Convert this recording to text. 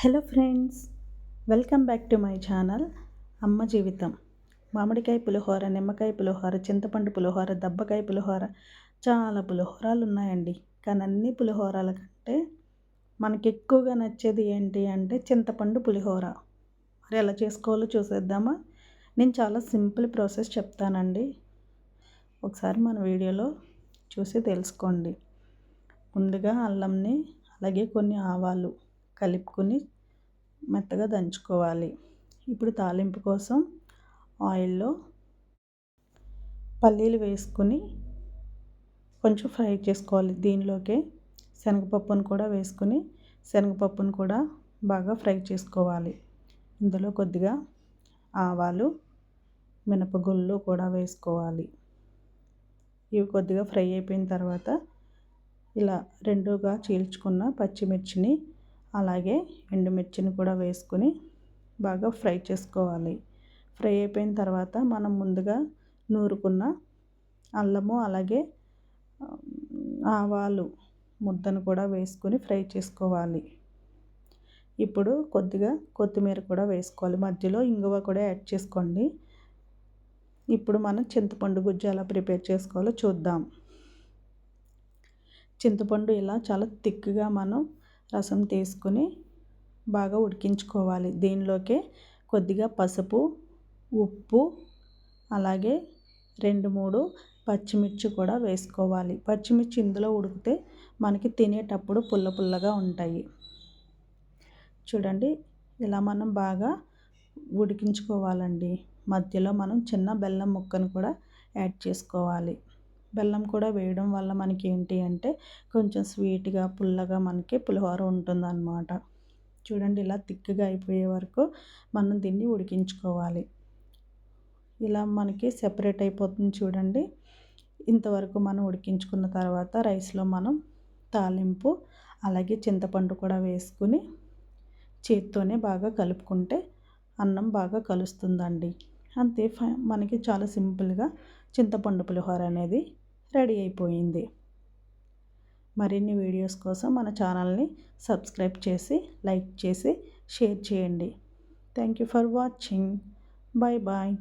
Hello friends welcome back to my channel అమ్మ జీవితం. మామిడికాయ పులిహోర నిమ్మకాయ పులిహోర చింతపండు పులిహోర దబ్బకాయ పులిహోర చాలా పులిహోరాలు ఉన్నాయండి. కానీ అన్ని పులిహోరాల కంటే మనకి ఎక్కువగా నచ్చేది ఏంటి అంటే చింతపండు పులిహోర. మరి ఎలా చేసుకోవాలో చూసేద్దామా? నేను చాలా సింపుల్ ప్రాసెస్ చెప్తానండి. ఒకసారి మన వీడియోలో చూసి తెలుసుకోండి. ముందుగా అల్లంని అలాగే కొన్ని ఆవాలు కలుపుకొని మెత్తగా దంచుకోవాలి. ఇప్పుడు తాలింపు కోసం ఆయిల్లో పల్లీలు వేసుకుని కొంచెం ఫ్రై చేసుకోవాలి. దీనిలోకి శనగపప్పును కూడా వేసుకుని శనగపప్పును కూడా బాగా ఫ్రై చేసుకోవాలి. ఇందులో కొద్దిగా ఆవాలు మినపగుళ్ళు కూడా వేసుకోవాలి. ఇవి కొద్దిగా ఫ్రై అయిపోయిన తర్వాత ఇలా రెండుగా చీల్చుకున్న పచ్చిమిర్చిని అలాగే ఎండుమిర్చిని కూడా వేసుకుని బాగా ఫ్రై చేసుకోవాలి. ఫ్రై అయిపోయిన తర్వాత మనం ముందుగా నూరుకున్న అల్లము అలాగే ఆవాలు ముద్దను కూడా వేసుకొని ఫ్రై చేసుకోవాలి. ఇప్పుడు కొద్దిగా కొత్తిమీర కూడా వేసుకోవాలి. మధ్యలో ఇంగువ కూడా యాడ్ చేసుకోండి. ఇప్పుడు మనం చింతపండు గుజ్జు ఎలా ప్రిపేర్ చేసుకోవాలో చూద్దాం. చింతపండు ఇలా చాలా థిక్గా మనం రసం తీసుకుని బాగా ఉడికించుకోవాలి. దీనిలోకి కొద్దిగా పసుపు ఉప్పు అలాగే రెండు మూడు పచ్చిమిర్చి కూడా వేసుకోవాలి. పచ్చిమిర్చి ఇందులో ఉడికితే మనకి తినేటప్పుడు పుల్ల పుల్లగా ఉంటాయి. చూడండి ఇలా మనం బాగా ఉడికించుకోవాలండి. మధ్యలో మనం చిన్న బెల్లం ముక్కను కూడా యాడ్ చేసుకోవాలి. బెల్లం కూడా వేయడం వల్ల మనకి ఏంటి అంటే కొంచెం స్వీట్గా పుల్లగా మనకి పులిహోర ఉంటుందన్నమాట. చూడండి ఇలా తిక్కగా అయిపోయే వరకు మనం దీన్ని ఉడికించుకోవాలి. ఇలా మనకి సెపరేట్ అయిపోతుంది చూడండి. ఇంతవరకు మనం ఉడికించుకున్న తర్వాత రైస్లో మనం తాలింపు అలాగే చింతపండు కూడా వేసుకుని చేత్తోనే బాగా కలుపుకుంటే అన్నం బాగా కలుస్తుందండి. అంతే మనకి చాలా సింపుల్గా చింతపండు పులిహోర అనేది రెడీ అయిపోయింది. మరిన్ని వీడియోస్ కోసం మన ఛానల్ని సబ్స్క్రైబ్ చేసి లైక్ చేసి షేర్ చేయండి. Thank you for watching. Bye bye